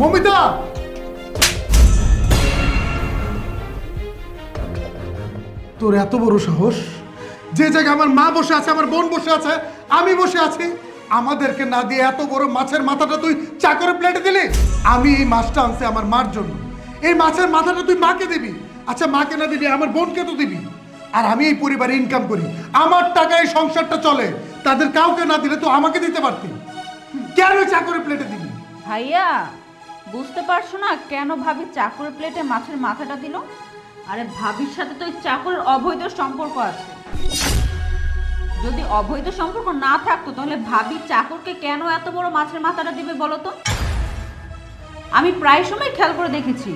মমিতা! তোর এত বড় সাহস? যে জায়গায় আমার মা বসে আছে, আমার বোন বসে আছে, আমি বসে আছি, আমাদেরকে না দিয়ে এত বড় মাছের মাথাটা তুই চাকরে প্লেটে দিলি? আমি এই মাছটা আনছি আমার মার জন্য। এই মাছের মাথাটা তুই মাকে দিবি? আচ্ছা মাকে না দিবি, আমার বোনকে তো দিবি। আর আমি এই পরিবারে ইনকাম করি। আমার টাকায় সংসারটা চলে। তাদের কাউকে না দিলে তো আমাকে দিতে পারতি। কেন চাকরে প্লেটে দিবি ভাইয়া বুঝতে পারছ না কেন ভাবি চাকরের প্লেটে মাছের মাথাটা দিল? আরে ভাবির সাথে তো ওই চাকরের অবৈধ সম্পর্ক আছে। যদি অবৈধ সম্পর্ক না থাকতো, তাহলে ভাবি চাকরকে কেন এত বড় মাছের মাথাটা দিবে বলো তো? আমি প্রায় সময় খেয়াল করে দেখেছি,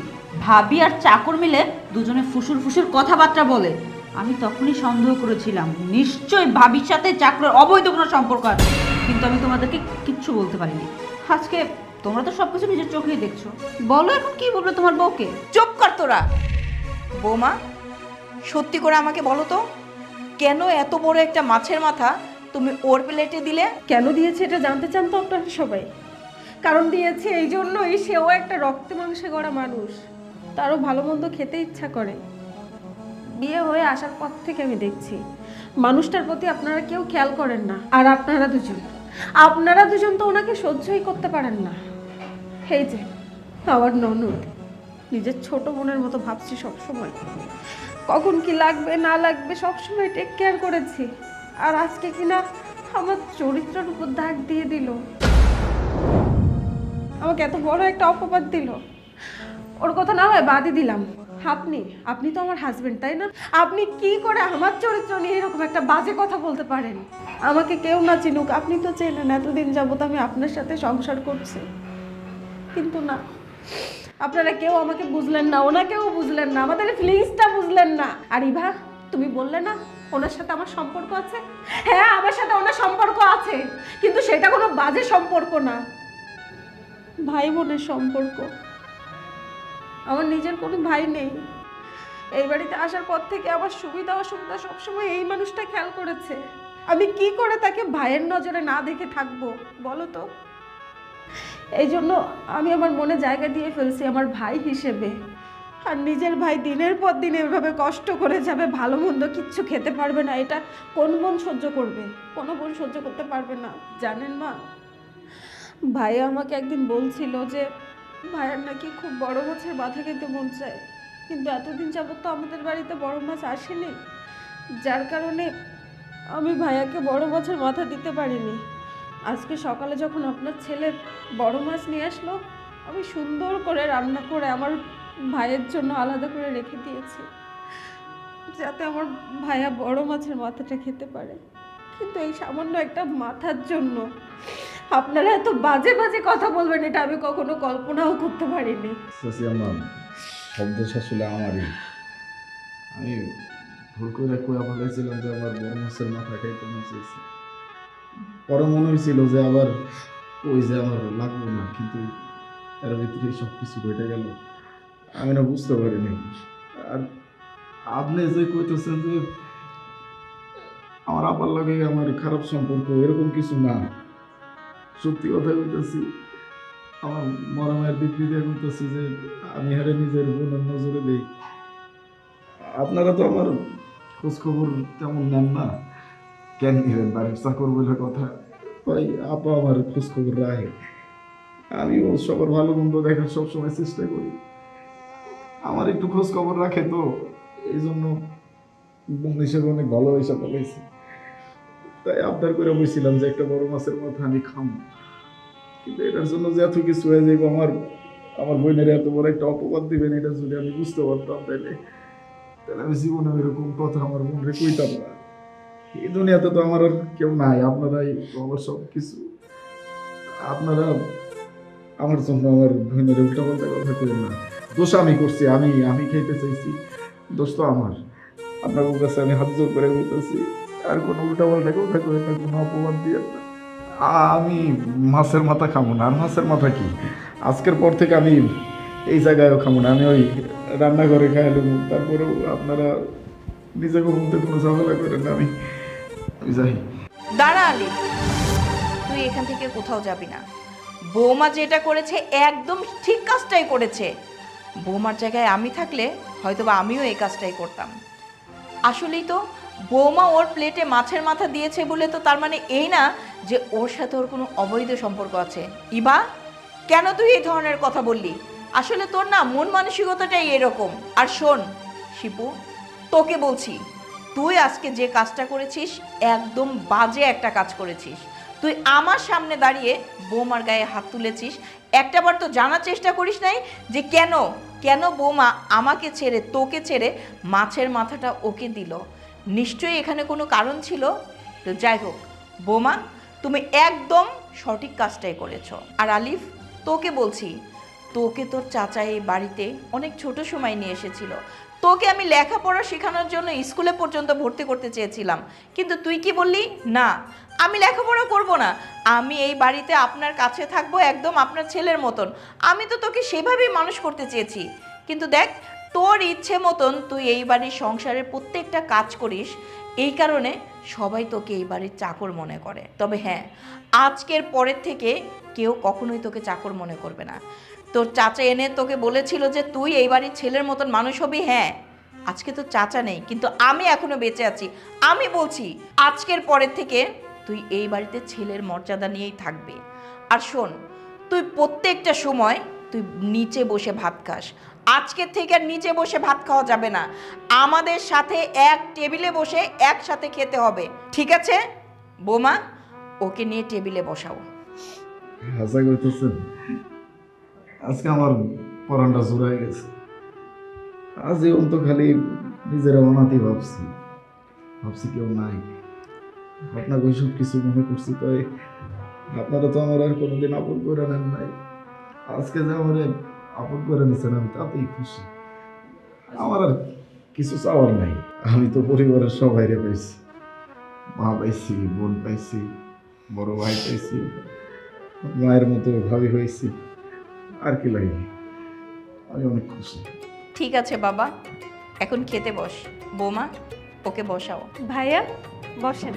ভাবি আর চাকর মিলে দুজনে ফুসুর ফুসুর কথাবার্তা বলে। আমি তখনই সন্দেহ করেছিলাম, নিশ্চয়ই ভাবির সাথে চাকরের অবৈধ কোনো সম্পর্ক আছে, কিন্তু আমি তোমাদেরকে কিচ্ছু বলতে পারিনি। আজকে তোমরা তো সবকিছু নিজের চোখেই দেখছ। বলো এখন কি বলবে তোমার বউকে? চুপ কর তোরা। বৌমা সত্যি করে আমাকে বলো তো কেন এত বড় একটা মাছের মাথা তুমি ওর প্লেটে দিলে? কেন দিয়েছে এটা জানতে চান তো আপনারা সবাই। কারণ দিয়েছে এই জন্যই সেও একটা রক্তে মাংসে গড়া মানুষ। তারও ভালো মন্দ খেতে ইচ্ছা করে। বিয়ে হয়ে আসার পর থেকে আমি দেখছি মানুষটার প্রতি আপনারা কেউ খেয়াল করেন না। আর আপনারা দুজন। আপনারা দুজন তো ওনাকে সহ্যই করতে পারেন না। এই যে, আমার ননদ, নিজের ছোট বোনের মতো ভাবছি সবসময়। কখন কি লাগবে, না লাগবে, সবসময় টেক কেয়ার করেছি। আর আজকে কিনা আমার চরিত্রের উপর দাগ দিয়ে দিল। আমাকে এত বড় একটা অপবাদ দিল। ওর কথা না হয় বাদই দিলাম। আপনি আপনি তো আমার হাজবেন্ড তাই না? আপনি কি করে আমার চরিত্র নিয়ে এরকম একটা বাজে কথা বলতে পারেন? আমাকে কেউ না চিনুক, আপনি তো চেনেন, এতদিন যাবত আমি আপনার সাথে সংসার করছি। কিন্তু না। আপনারা কেউ আমাকে বুঝলেন না, ওনাকেও বুঝলেন না, আমাদের ফিলিংসটা বুঝলেন না। আর ইভা, তুমি বললে না, ওনার সাথে আমার সম্পর্ক আছে? হ্যাঁ আমার সাথে ওনার সম্পর্ক আছে, কিন্তু সেটা কোনো বাজে সম্পর্ক না। ভাই বোনের সম্পর্ক। আমার নিজের কোনো ভাই নেই। এই বাড়িতে আসার পর থেকে আমার সুবিধা অসুবিধা সবসময় এই মানুষটা খেয়াল করেছে। আমি কি করে তাকে ভাইয়ের নজরে না দেখে থাকব, বলো তো? এই জন্য আমি আমার মনে জায়গা দিয়ে ফেলছি আমার ভাই হিসেবে। আর নিজের ভাই দিনের পর দিন এভাবে কষ্ট করে যাবে, ভালো মন্দ কিচ্ছু খেতে পারবে না। এটা কোন বোন সহ্য করবে? কোনো বোন সহ্য করতে পারবে না। জানেন মা? ভাই আমাকে একদিন বলছিল যে, ভাইয়ার নাকি খুব বড় মাছের মাথা খেতে মন চায়। কিন্তু এতদিন যাবত তো আমাদের বাড়িতে বড় মাছ আসেনি। যার কারণে আমি ভাইয়াকে বড় মাছের মাথা দিতে পারিনি। আজকে সকালে যখন আপনার ছেলে বড় মাছ নিয়ে আসলো। আমি সুন্দর করে রান্না করে আমার ভাইয়ের জন্য আলাদা করে রেখে দিয়েছি, যাতে আমার ভাইয়া বড় মাছের মাথাটা খেতে পারে। কিন্তু এই সামান্য একটা মাথার জন্য আপনারা এত বাজে বাজে কথা বলবেন, এটা আমি কখনো কল্পনাও করতে পারিনি। আমার শব্দ আসলে আমারই। আমি ভুল করে কোয়া ফেলেছিলাম যে আমার বড় মাছের মাথা খাইতে পরে মনে হয়েছিল যে আবার ওই যে আমার লাগবে না, কিন্তু এর ভিতরে সব কিছু ঘটে গেল। আমি না বুঝতে পারিনি। আর আপনি যে কইতেছেন যে আমার আপার লাগে আমার খারাপ সম্পর্ক, এরকম কিছু না। সত্যি কথা কইতেছি, আমার মরমের দিক দিয়ে করতেছি যে আমি হারে নিজের বোনের নজরে দিই। আপনারা তো আমার খোঁজ খবর তেমন নেন না। কেন নেবেন বাড়ির চাকর বলে কথা। ভাই আপা আমার খোঁজ খবর রাখে আমিও সবার ভালো মন্দ দেখার সবসময় চেষ্টা করি। আমার একটু খোঁজ খবর রাখে তো এই জন্য বোন হিসেবে অনেক ভালোবাসা পালাইছি তাই আবদার করে বলছিলাম যে একটা বড় মাছের মাথা আমি খাম। কিন্তু এটার জন্য যে এত কিছু হয়ে যাইব, আমার আমার বোনের এত বড় একটা অপবাদ দিবেন, এটা যদি আমি বুঝতে পারতাম তাহলে তাহলে আমি জীবনে এরকম কথা আমার মনে কইতাম না। এই দুনিয়াতে তো আমার আর কেউ নাই, আপনারাই আমার সব কিছু। আপনারা আমার জন্য আমার বোনের উল্টা পাল্টা কথা করেন না। দোষ আমি করছি, আমি আমি খাইতে চাইছি, দোষ তো আমার। আপনার কাছে আমি হাত জোর করে বলতেছি, আর কোনো উল্টা পাল্টা কথা করেন না, কোনো অপবাদ দিয়ে না। আমি মাছের মাথা খাব না, আর মাছের মাথা কি? আজকের পর থেকে আমি এই জায়গায়ও খাব না, আমি ওই রান্নাঘরে খাইলাম তারপরেও আপনারা নিজেকে মধ্যে কোনো ঝামেলা করেন আমি আমি দাঁড়া আলি, তুই এখান থেকে কোথাও যাবি না। বৌমা যেটা করেছে একদম ঠিক কাজটাই করেছে। বৌমার জায়গায় আমি থাকলে হয়তোবা আমিও এই কাজটাই করতাম। আসলেই তো বৌমা ওর প্লেটে মাছের মাথা দিয়েছে বলে তো তার মানে এই না যে ওর সাথে ওর কোনো অবৈধ সম্পর্ক আছে। ইবা, কেন তুই এই ধরনের কথা বললি? আসলে তোর না মন মানসিকতাটাই এরকম। আর শোন, শিপু, তোকে বলছি তুই আজকে যে কাজটা করেছিস, একদম বাজে একটা কাজ করেছিস। তুই আমার সামনে দাঁড়িয়ে বৌমার গায়ে হাত তুলেছিস। একটাবার তো জানার চেষ্টা করিস নাই যে কেন কেন বৌমা আমাকে ছেড়ে, তোকে ছেড়ে মাছের মাথাটা ওকে দিল। নিশ্চয়ই এখানে কোনো কারণ ছিল? তো যাই হোক, বৌমা, তুমি একদম সঠিক কাজটাই করেছ। আর আলিফ, তোকে বলছি তোকে তোর চাচা এই বাড়িতে অনেক ছোট সময় নিয়ে এসেছিল। তোকে আমি লেখাপড়া শেখানোর জন্য স্কুলে পর্যন্ত ভর্তি করতে চেয়েছিলাম। কিন্তু তুই কি বললি? না, আমি লেখাপড়া করব না। আমি এই বাড়িতে আপনার কাছে থাকব একদম আপনার ছেলের মতন। আমি তো তোকে সেভাবেই মানুষ করতে চেয়েছি। কিন্তু দেখ, তোর ইচ্ছে মতন তুই এই বাড়ির সংসারের প্রত্যেকটা কাজ করিস। এই কারণে সবাই তোকে এই বাড়ির চাকর মনে করে। তবে হ্যাঁ আজকের পরের থেকে কেউ কখনোই তোকে চাকর মনে করবে না। তোর চাচা এনে তোকে বলেছিল যে তুই এই বাড়ির ছেলের মতন মানুষ হবি হ্যাঁ। আজকে তো চাচা নেই, কিন্তু আমি এখনও বেঁচে আছি। আমি বলছি, আজকের পরের থেকে তুই এই বাড়িতে ছেলের মর্যাদা নিয়েই থাকবি। আর শোন, তুই প্রত্যেকটা সময় তুই নিচে বসে ভাত খাস। আজকের থেকে আর নিচে বসে ভাত খাওয়া যাবে না। আমাদের সাথে এক টেবিলে বসে একসাথে খেতে হবে, ঠিক আছে? বোমা, ওকে নিয়ে টেবিলে বসাও। আজকে আমার পরানটা জোড়ায় গেছে। আজ জীবন তো খালি নিজের অনাতি ভাবছি। ভাবছি কেউ নাই। আপনাকে ওইসব কিছু মনে করছি, তাই আপনারা তো আমার আর কোনোদিন আপন করে নেন নাই। আজকে যে আমার আপন করে নিয়েছেন আমি তাতেই খুশি। আমার আর কিছু চাওয়ার নাই। আমি তো পরিবারের সবাইরে পাইছি। মা পাইছি, বোন পাইছি, বড় ভাই পাইছি, মায়ের মতো ভাবি হয়েছি। আর কি লাগে? আমি অনেক খুশি। ঠিক আছে বাবা এখন খেতে বস। বৌমা ওকে বসাও। ভাইয়া বসেন।